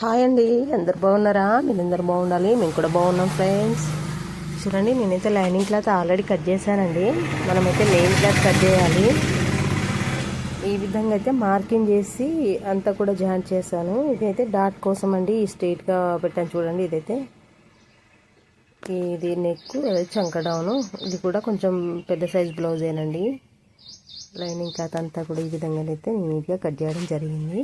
Hi అండి అందరు బాగున్నారా? మీరు అందరు బాగుండాలి? మేము కూడా బాగున్నాం ఫ్రెండ్స్. చూడండి నేనైతే లైనింగ్ క్లాత్ ఆల్రెడీ కట్ చేశానండి. మనమైతే మెయిన్ క్లాత్ కట్ చేయాలి. ఈ విధంగా అయితే మార్కింగ్ చేసి అంతా కూడా జాయింట్ చేశాను. ఇదైతే డాట్ కోసం అండి స్ట్రైట్గా పెట్టాను చూడండి ఇదైతే. ఇది నెక్ అదే ఇది కూడా కొంచెం పెద్ద సైజ్ బ్లౌజేనండి లైనింగ్ క్లాత్ అంతా కూడా ఈ విధంగా అయితే నీట్గా కట్ చేయడం జరిగింది.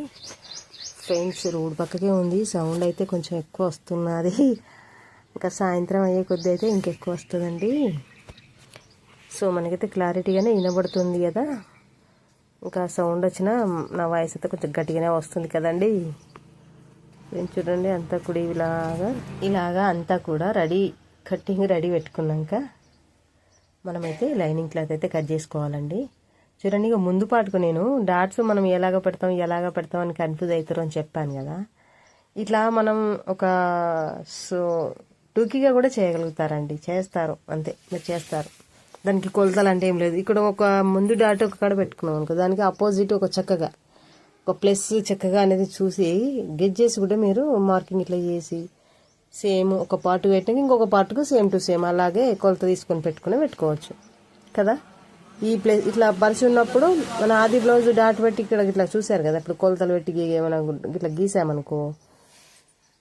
ఫ్రెండ్స్ రోడ్ పక్కకే ఉంది. సౌండ్ అయితే కొంచెం ఎక్కువ వస్తున్నది. ఇంకా సాయంత్రం అయ్యే కొద్ది అయితే ఇంకెక్కువ వస్తుందండి. సో మనకైతే క్లారిటీగానే వినబడుతుంది కదా. ఇంకా సౌండ్ వచ్చినా నా వాయిస్ అయితే కొంచెం గట్టిగానే వస్తుంది కదండి. నేను చూడండి అంతా కూడా ఇలాగా ఇలాగా అంతా కూడా రెడీ కట్టింగ్ రెడీ పెట్టుకున్నాక మనమైతే లైనింగ్ క్లాత్ అయితే కట్ చేసుకోవాలండి. చూడండి ఇక ముందు పాటుకు నేను డాట్స్ మనం ఎలాగ పెడతాం ఎలాగ పెడతాం అని కన్ఫ్యూజ్ అవుతారు అని చెప్పాను కదా. ఇట్లా మనం ఒక సో టూకీగా కూడా చేయగలుగుతారండి. చేస్తారు అంతే. మీరు చేస్తారు. దానికి కొలతలు అంటే ఏం లేదు. ఇక్కడ ఒక ముందు డాట్ ఒక కాడ పెట్టుకున్నాం అనుకో దానికి అపోజిట్ ఒక చక్కగా ఒక ప్లస్ చక్కగా అనేది చూసి గెజ్ చేసి కూడా మీరు మార్కింగ్ ఇట్లా చేసి సేమ్ ఒక పార్ట్ పెట్టినాక ఇంకొక పార్ట్కు సేమ్ టు సేమ్ అలాగే కొలత తీసుకొని పెట్టుకుని పెట్టుకోవచ్చు. కదా? ఈ ప్లేస్ ఇట్లా పరిచి ఉన్నప్పుడు మన ఆది బ్లౌజ్ డాట్ పెట్టి ఇక్కడ ఇట్లా చూసారు కదా ఇప్పుడు కొలతలు పెట్టి ఏమైనా ఇట్లా గీసామనుకో.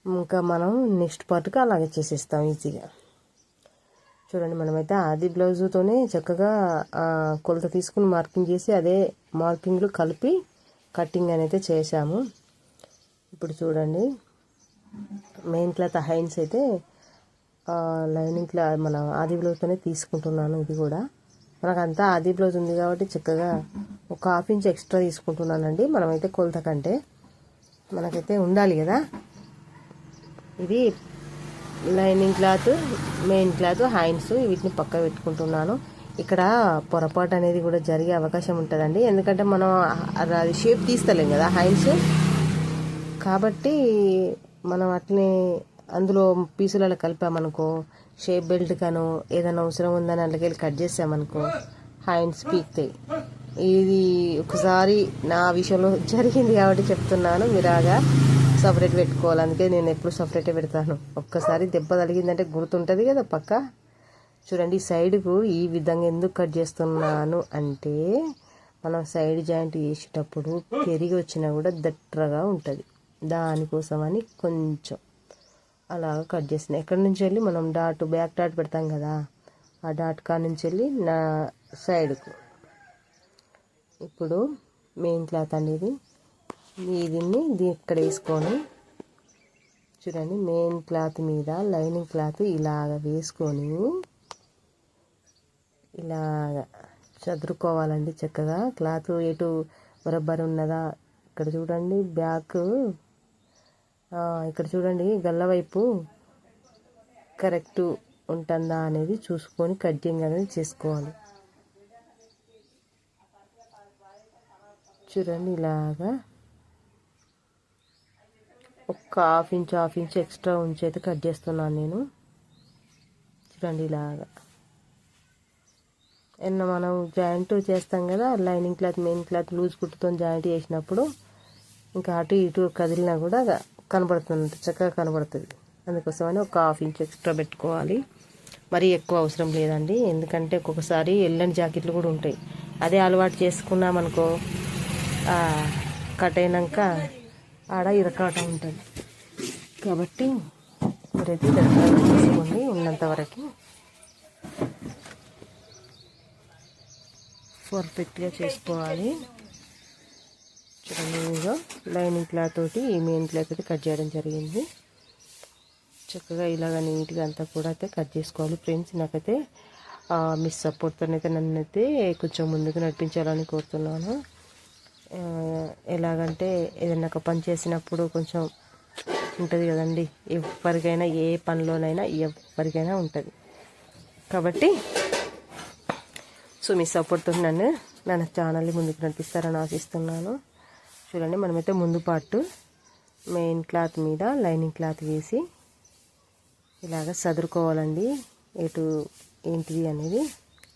ఇంకా మనం నెక్స్ట్ పార్ట్కి అలాగే చేసేస్తాం ఈజీగా. చూడండి మనమైతే ఆది బ్లౌజుతోనే చక్కగా కొలత తీసుకుని మార్కింగ్ చేసి అదే మార్కింగ్లు కలిపి కటింగ్ అనేది చేసాము ఇప్పుడు చూడండి మెయిన్ క్లాత్ హైన్స్ అయితే లైనింగ్ క్లా మన ఆది బ్లౌజ్తోనే తీసుకుంటున్నాను ఇది కూడా. మనకంతా ఆది బ్లౌజ్ ఉంది కాబట్టి చక్కగా ఒక హాఫ్ ఇంచ్ ఎక్స్ట్రా తీసుకుంటున్నానండి. మనమైతే కొలత కంటే మనకైతే ఉండాలి కదా. ఇది lining cloth main cloth hands వీటిని పక్క పెట్టుకుంటున్నాను. ఇక్కడ పొరపాటు అనేది కూడా జరిగే అవకాశం ఉంటుందండి. ఎందుకంటే మనం అది షేప్ తీస్తలేం కదా హ్యాండ్స్. కాబట్టి మనం అట్లనే అందులో పీసులలో కలిపామనుకో షేప్ బెల్ట్ కాను ఏదైనా అవసరం ఉందని అందులోకి కట్ చేసామనుకో హ్యాండ్స్ పీక్తాయి ఇది ఒకసారి నా విషయంలో జరిగింది కాబట్టి చెప్తున్నాను. మీరాగా సపరేట్ పెట్టుకోవాలి. అందుకే నేను ఎప్పుడు సపరేటే పెడతాను. ఒక్కసారి దెబ్బ తగిలిందంటే గుర్తుంటుంది కదా పక్క. చూడండి సైడ్కు ఈ విధంగా ఎందుకు కట్ చేస్తున్నాను అంటే మనం సైడ్ జాయింట్ చేసేటప్పుడు పెరిగి వచ్చినా కూడా దట్టగా ఉంటుంది. దానికోసమని కొంచెం అలాగ కట్ చేసిన. ఎక్కడి నుంచి వెళ్ళి మనం డాట్ బ్యాక్ డాట్ పెడతాం కదా ఆ డాట్ కా నుంచి వెళ్ళి నా సైడ్కు. ఇప్పుడు మెయిన్ క్లాత్ అనేది దీన్ని ఇక్కడ వేసుకొని చూడండి మెయిన్ క్లాత్ మీద లైనింగ్ క్లాత్ ఇలాగ వేసుకొని ఇలాగ చదురుకోవాలండి చక్కగా. క్లాత్ ఎటు బరబ్బర్ ఉన్నదా? ఇక్కడ చూడండి బ్యాక్ ఇక్కడ చూడండి గల్ల వైపు కరెక్ట్ ఉంటుందా అనేది చూసుకొని కటింగ్ అనేది చేసుకోవాలి. చూడండి ఇలాగా ఒక్క half inch half inch extra ఉంచి అయితే కట్ చేస్తున్నాను నేను. చూడండి ఇలాగా. నిన్న మనం జాయింట్ చేస్తాం కదా lining cloth main cloth loose కుట్టుతో joint చేసినప్పుడు ఇంకా అటు ఇటు కదిలినా కూడా కనబడుతుంది చక్కగా కనబడుతుంది. అందుకోసమని ఒక హాఫ్ ఇంచ్ ఎక్స్ట్రా పెట్టుకోవాలి. మరీ ఎక్కువ అవసరం లేదండి. ఎందుకంటే ఒక్కొక్కసారి ఎల్లని జాకెట్లు కూడా ఉంటాయి. అదే అలవాటు చేసుకున్నామనుకో కట్ అయినాక ఆడ ఇరకాట ఉంటుంది. కాబట్టి మీరైతే దగ్గర తీసుకోండి ఉన్నంత వరకు. పర్ఫెక్ట్గా చేసుకోవాలి. చూడండి ఇదిగో లైనింగ్ క్లాత్ తోటి ఈ మెయిన్ క్లాత్ అయితే కట్ చేయడం జరిగింది. చక్కగా ఇలాగ నీట్గా అంతా కూడా అయితే కట్ చేసుకోవాలి ఫ్రెండ్స్. నాకైతే మీ సపోర్ట్తో అయితే నన్ను అయితే కొంచెం ముందుకు నడిపించాలని కోరుతున్నాను. ఎలాగంటే ఏదైనా ఒక పని చేసినప్పుడు కొంచెం ఉంటుంది కదండి. ఎవరికైనా ఏ పనిలోనైనా ఎవరికైనా ఉంటుంది. కాబట్టి సో మీ సపోర్ట్తో నన్ను నా ఛానల్ని ముందుకు నడిపిస్తారని ఆశిస్తున్నాను. చూడండి మనమైతే ముందు పార్ట్ మెయిన్ క్లాత్ మీద లైనింగ్ క్లాత్ వేసి ఇలాగ సదురుకోవాలండి. ఎటు ఏంటిది అనేది.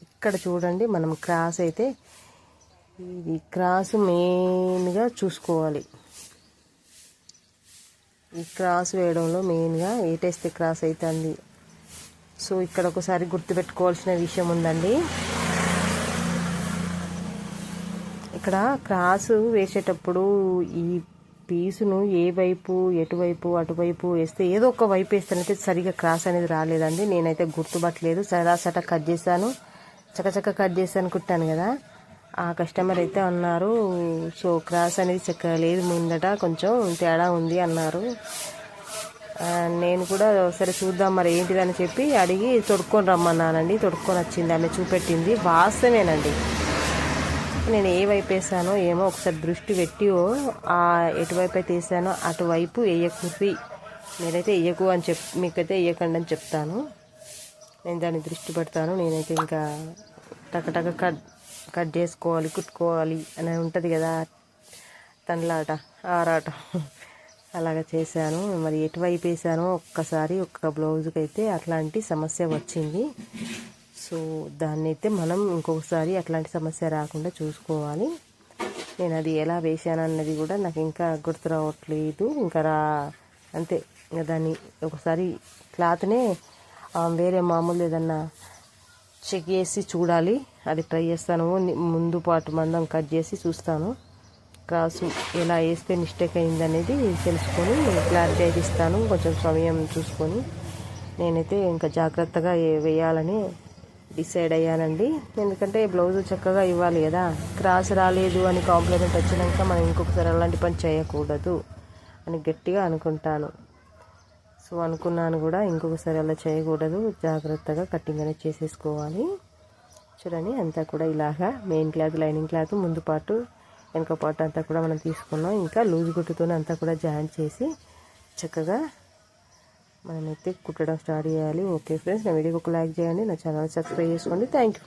ఇక్కడ చూడండి మనం క్రాస్ అయితే ఇది క్రాస్ మెయిన్గా చూసుకోవాలి. ఈ క్రాస్ వేయడంలో మెయిన్గా ఏటేస్తే క్రాస్ అవుతుంది. సో ఇక్కడ ఒకసారి గుర్తుపెట్టుకోవాల్సిన విషయం ఉందండి. ఇక్కడ క్రాస్ వేసేటప్పుడు ఈ పీసును ఏ వైపు ఎటువైపు అటువైపు వేస్తే ఏదో ఒక వైపు వేస్తేనైతే సరిగా క్రాస్ అనేది రాలేదండి. నేనైతే గుర్తుపట్టలేదు. సరాసట కట్ చేశాను. చకచక కట్ చేశాను కుట్టాను కదా. ఆ కస్టమర్ అయితే అన్నారు సో క్రాస్ అనేది చక్కగా లేదు ముందట కొంచెం తేడా ఉంది అన్నారు. నేను కూడా సరే చూద్దాం మరి ఏంటిదని చెప్పి అడిగి తొడుక్కొని రమ్మన్నానండి. తొడుక్కొని వచ్చింది ఆమె చూపెట్టింది. వాస్తవేనండి నేను ఏ వైపు వేసానో ఏమో ఒకసారి దృష్టి పెట్టి ఆ ఎటువైపు అయితే వేసానో అటువైపు వేయకుర్రి. నేనైతే వేయకు అని చెప్ మీకైతే వేయకండి అని చెప్తాను. నేను దాన్ని దృష్టి పెడతాను. నేనైతే ఇంకా టకటక కట్ కట్ చేసుకోవాలి కుట్టుకోవాలి అని ఉంటుంది కదా తనలాట ఆరాట. అలాగ చేశాను. మరి ఎటువైపు వేసానో ఒక్కసారి ఒక్క బ్లౌజ్కి అయితే అట్లాంటి సమస్య వచ్చింది. సో దాన్ని అయితే మనం ఇంకొకసారి అట్లాంటి సమస్య రాకుండా చూసుకోవాలి. నేను అది ఎలా వేసాను అన్నది కూడా నాకు ఇంకా గుర్తు రావట్లేదు. ఇంకా రా అంతే ఇంకా దాన్ని ఒకసారి క్లాత్నే వేరే మామూలు ఏదన్నా చెక్ చేసి చూడాలి. అది ట్రై చేస్తాను. ముందు పాటు మందం కట్ చేసి చూస్తాను. క్రాసు ఎలా వేస్తే మిస్టేక్ అయిందనేది తెలుసుకొని క్లారిటీ అయితే ఇస్తాను. కొంచెం సమయం చూసుకొని నేనైతే ఇంకా జాగ్రత్తగా వేయాలని డిసైడ్ అయ్యానండి. ఎందుకంటే బ్లౌజ్ చక్కగా ఇవ్వాలి కదా. క్రాస్ రాలేదు అని కాంప్లిమెంట్ వచ్చినాక మనం ఇంకొకసారి అలాంటి పని చేయకూడదు అని గట్టిగా అనుకుంటాను. సో అనుకున్నాను కూడా ఇంకొకసారి అలా చేయకూడదు. జాగ్రత్తగా కటింగ్ అనేది చేసేసుకోవాలి. చూడండి అంతా కూడా ఇలాగా మెయిన్ క్లాత్ లైనింగ్ క్లాత్ ముందు పాటు వెనక పాటు అంతా కూడా మనం తీసుకున్నాం. ఇంకా లూజ్ గుట్టుతోనే అంతా కూడా జాయింట్ చేసి చక్కగా మనమైతే కుట్టడం స్టార్ట్ చేయాలి. ఓకే ఫ్రెండ్స్ నా వీడియోకి ఒక లైక్ చేయండి నా ఛానల్ సబ్స్క్రైబ్ చేసుకోండి. Thank you